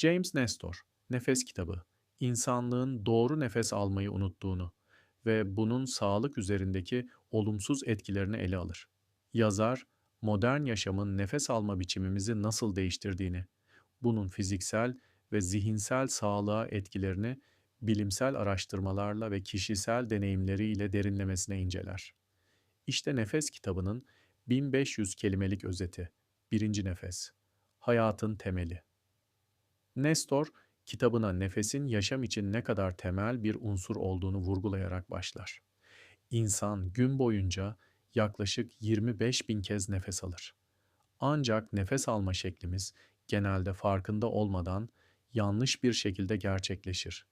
James Nestor, Nefes kitabı, insanlığın doğru nefes almayı unuttuğunu ve bunun sağlık üzerindeki olumsuz etkilerini ele alır. Yazar, modern yaşamın nefes alma biçimimizi nasıl değiştirdiğini, bunun fiziksel ve zihinsel sağlığa etkilerini bilimsel araştırmalarla ve kişisel deneyimleriyle derinlemesine inceler. İşte Nefes kitabının 1500 kelimelik özeti. Birinci nefes. Hayatın temeli. Nestor, kitabına nefesin yaşam için ne kadar temel bir unsur olduğunu vurgulayarak başlar. İnsan gün boyunca yaklaşık 25 bin kez nefes alır. Ancak nefes alma şeklimiz genelde farkında olmadan yanlış bir şekilde gerçekleşir.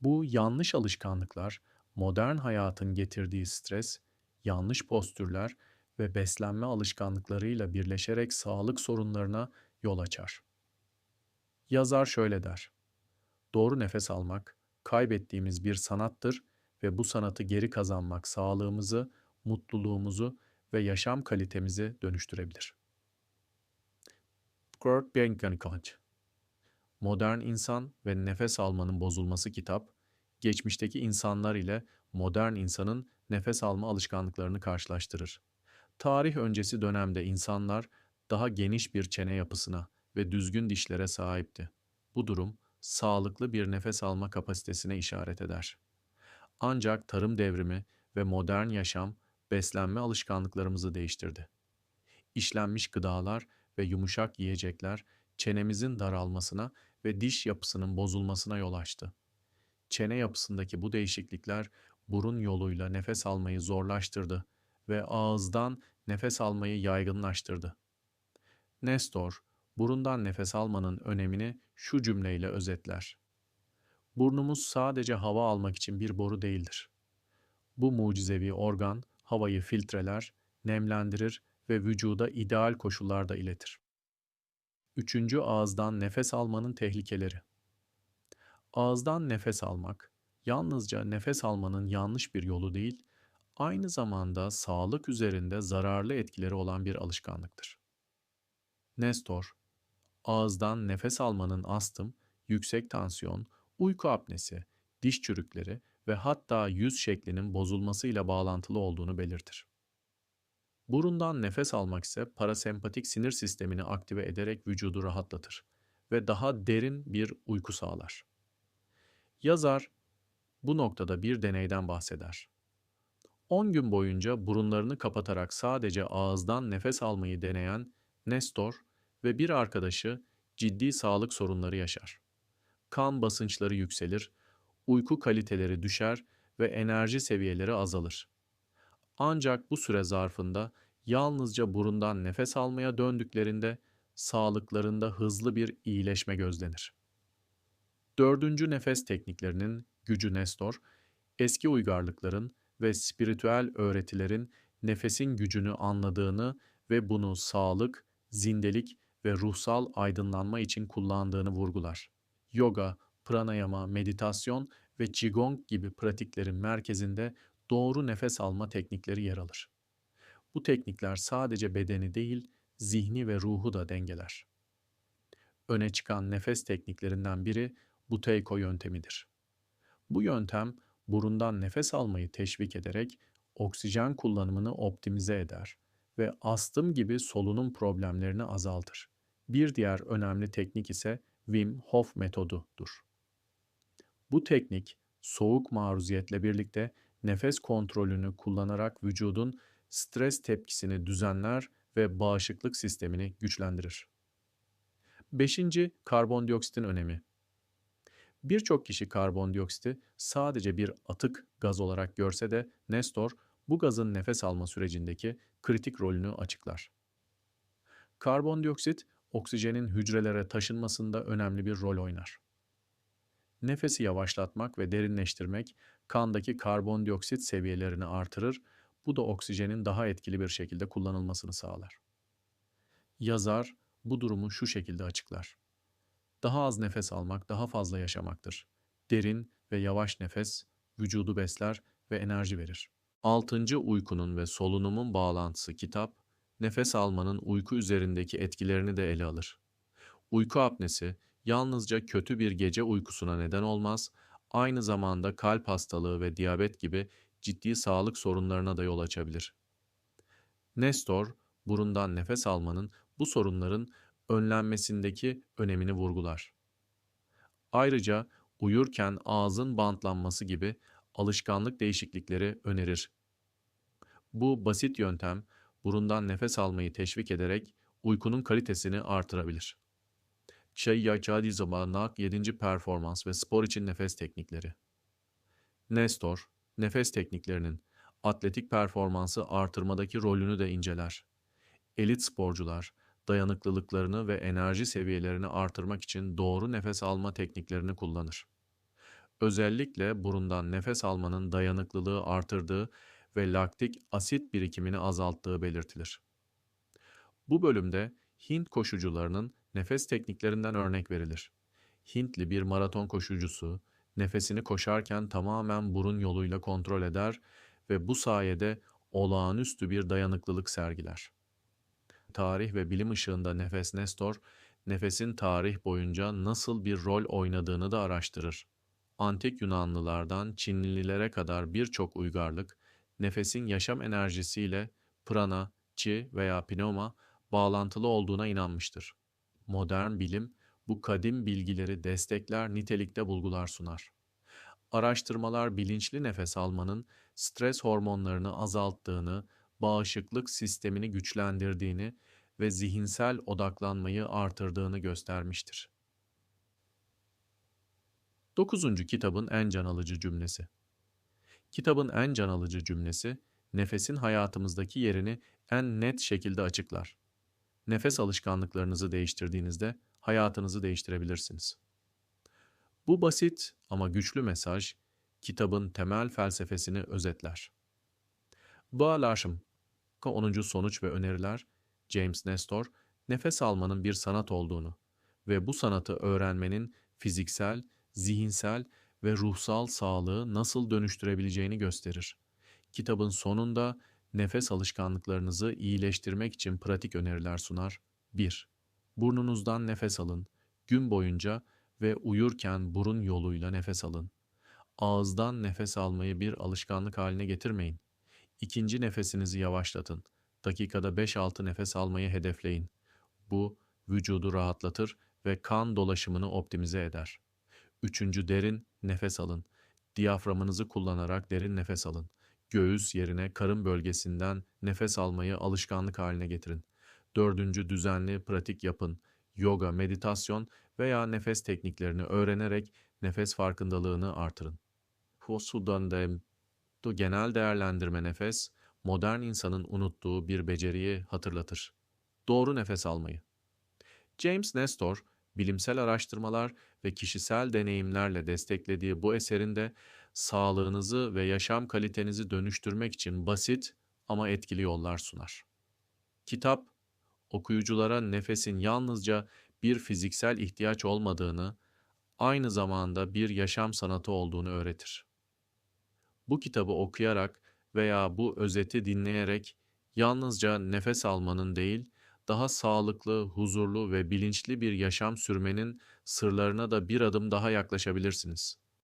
Bu yanlış alışkanlıklar modern hayatın getirdiği stres, yanlış postürler ve beslenme alışkanlıklarıyla birleşerek sağlık sorunlarına yol açar. Yazar şöyle der. Doğru nefes almak kaybettiğimiz bir sanattır ve bu sanatı geri kazanmak sağlığımızı, mutluluğumuzu ve yaşam kalitemizi dönüştürebilir. Kurt Vonnegut Modern İnsan ve Nefes Almanın Bozulması kitap, geçmişteki insanlar ile modern insanın nefes alma alışkanlıklarını karşılaştırır. Tarih öncesi dönemde insanlar daha geniş bir çene yapısına ve düzgün dişlere sahipti. Bu durum sağlıklı bir nefes alma kapasitesine işaret eder. Ancak tarım devrimi ve modern yaşam beslenme alışkanlıklarımızı değiştirdi. İşlenmiş gıdalar ve yumuşak yiyecekler çenemizin daralmasına ve diş yapısının bozulmasına yol açtı. Çene yapısındaki bu değişiklikler burun yoluyla nefes almayı zorlaştırdı ve ağızdan nefes almayı yaygınlaştırdı. Nestor, burundan nefes almanın önemini şu cümleyle özetler. Burnumuz sadece hava almak için bir boru değildir. Bu mucizevi organ havayı filtreler, nemlendirir ve vücuda ideal koşullarda iletir. Üçüncü ağızdan nefes almanın tehlikeleri. Ağızdan nefes almak, yalnızca nefes almanın yanlış bir yolu değil, aynı zamanda sağlık üzerinde zararlı etkileri olan bir alışkanlıktır. Nestor, ağızdan nefes almanın astım, yüksek tansiyon, uyku apnesi, diş çürükleri ve hatta yüz şeklinin bozulmasıyla bağlantılı olduğunu belirtir. Burundan nefes almak ise parasempatik sinir sistemini aktive ederek vücudu rahatlatır ve daha derin bir uyku sağlar. Yazar bu noktada bir deneyden bahseder. 10 gün boyunca burunlarını kapatarak sadece ağızdan nefes almayı deneyen Nestor ve bir arkadaşı ciddi sağlık sorunları yaşar. Kan basınçları yükselir, uyku kaliteleri düşer ve enerji seviyeleri azalır. Ancak bu süre zarfında yalnızca burundan nefes almaya döndüklerinde sağlıklarında hızlı bir iyileşme gözlenir. Dördüncü nefes tekniklerinin gücü Nestor, eski uygarlıkların ve spiritüel öğretilerin nefesin gücünü anladığını ve bunu sağlık, zindelik ve ruhsal aydınlanma için kullandığını vurgular. Yoga, pranayama, meditasyon ve qigong gibi pratiklerin merkezinde doğru nefes alma teknikleri yer alır. Bu teknikler sadece bedeni değil, zihni ve ruhu da dengeler. Öne çıkan nefes tekniklerinden biri Buteyko yöntemidir. Bu yöntem burundan nefes almayı teşvik ederek oksijen kullanımını optimize eder ve astım gibi solunum problemlerini azaltır. Bir diğer önemli teknik ise Wim Hof metodudur. Bu teknik soğuk maruziyetle birlikte nefes kontrolünü kullanarak vücudun stres tepkisini düzenler ve bağışıklık sistemini güçlendirir. Beşinci, karbondioksitin önemi. Birçok kişi karbondioksiti sadece bir atık gaz olarak görse de Nestor bu gazın nefes alma sürecindeki kritik rolünü açıklar. Karbondioksit oksijenin hücrelere taşınmasında önemli bir rol oynar. Nefesi yavaşlatmak ve derinleştirmek kandaki karbondioksit seviyelerini artırır, bu da oksijenin daha etkili bir şekilde kullanılmasını sağlar. Yazar bu durumu şu şekilde açıklar. Daha az nefes almak daha fazla yaşamaktır. Derin ve yavaş nefes vücudu besler ve enerji verir. Altıncı uykunun ve solunumun bağlantısı kitap, nefes almanın uyku üzerindeki etkilerini de ele alır. Uyku apnesi, yalnızca kötü bir gece uykusuna neden olmaz, aynı zamanda kalp hastalığı ve diyabet gibi ciddi sağlık sorunlarına da yol açabilir. Nestor, burundan nefes almanın bu sorunların önlenmesindeki önemini vurgular. Ayrıca uyurken ağzın bantlanması gibi alışkanlık değişiklikleri önerir. Bu basit yöntem burundan nefes almayı teşvik ederek uykunun kalitesini artırabilir. Çay yacağı zamanlar 7. performans ve spor için nefes teknikleri. Nestor, nefes tekniklerinin atletik performansı artırmadaki rolünü de inceler. Elit sporcular, dayanıklılıklarını ve enerji seviyelerini artırmak için doğru nefes alma tekniklerini kullanır. Özellikle burundan nefes almanın dayanıklılığı artırdığı ve laktik asit birikimini azalttığı belirtilir. Bu bölümde Hint koşucularının nefes tekniklerinden örnek verilir. Hintli bir maraton koşucusu nefesini koşarken tamamen burun yoluyla kontrol eder ve bu sayede olağanüstü bir dayanıklılık sergiler. Tarih ve bilim ışığında Nefes Nestor, nefesin tarih boyunca nasıl bir rol oynadığını da araştırır. Antik Yunanlılardan Çinlilere kadar birçok uygarlık, nefesin yaşam enerjisiyle prana, chi veya pneuma bağlantılı olduğuna inanmıştır. Modern bilim bu kadim bilgileri destekler nitelikte bulgular sunar. Araştırmalar bilinçli nefes almanın stres hormonlarını azalttığını, bağışıklık sistemini güçlendirdiğini ve zihinsel odaklanmayı artırdığını göstermiştir. 9. kitabın en can alıcı cümlesi. Kitabın en can alıcı cümlesi nefesin hayatımızdaki yerini en net şekilde açıklar. Nefes alışkanlıklarınızı değiştirdiğinizde hayatınızı değiştirebilirsiniz. Bu basit ama güçlü mesaj kitabın temel felsefesini özetler. Bağlaşım 10. sonuç ve öneriler James Nestor nefes almanın bir sanat olduğunu ve bu sanatı öğrenmenin fiziksel, zihinsel ve ruhsal sağlığı nasıl dönüştürebileceğini gösterir. Kitabın sonunda nefes alışkanlıklarınızı iyileştirmek için pratik öneriler sunar. 1. Burnunuzdan nefes alın. Gün boyunca ve uyurken burun yoluyla nefes alın. Ağızdan nefes almayı bir alışkanlık haline getirmeyin. İkinci nefesinizi yavaşlatın. Dakikada 5-6 nefes almayı hedefleyin. Bu vücudu rahatlatır ve kan dolaşımını optimize eder. Üçüncü derin nefes alın. Diyaframınızı kullanarak derin nefes alın. Göğüs yerine karın bölgesinden nefes almayı alışkanlık haline getirin. Dördüncü düzenli pratik yapın. Yoga, meditasyon veya nefes tekniklerini öğrenerek nefes farkındalığını artırın. Hosudan da genel değerlendirme nefes, modern insanın unuttuğu bir beceriyi hatırlatır. Doğru nefes almayı. James Nestor, bilimsel araştırmalar ve kişisel deneyimlerle desteklediği bu eserinde sağlığınızı ve yaşam kalitenizi dönüştürmek için basit ama etkili yollar sunar. Kitap, okuyuculara nefesin yalnızca bir fiziksel ihtiyaç olmadığını, aynı zamanda bir yaşam sanatı olduğunu öğretir. Bu kitabı okuyarak veya bu özeti dinleyerek yalnızca nefes almanın değil, daha sağlıklı, huzurlu ve bilinçli bir yaşam sürmenin sırlarına da bir adım daha yaklaşabilirsiniz.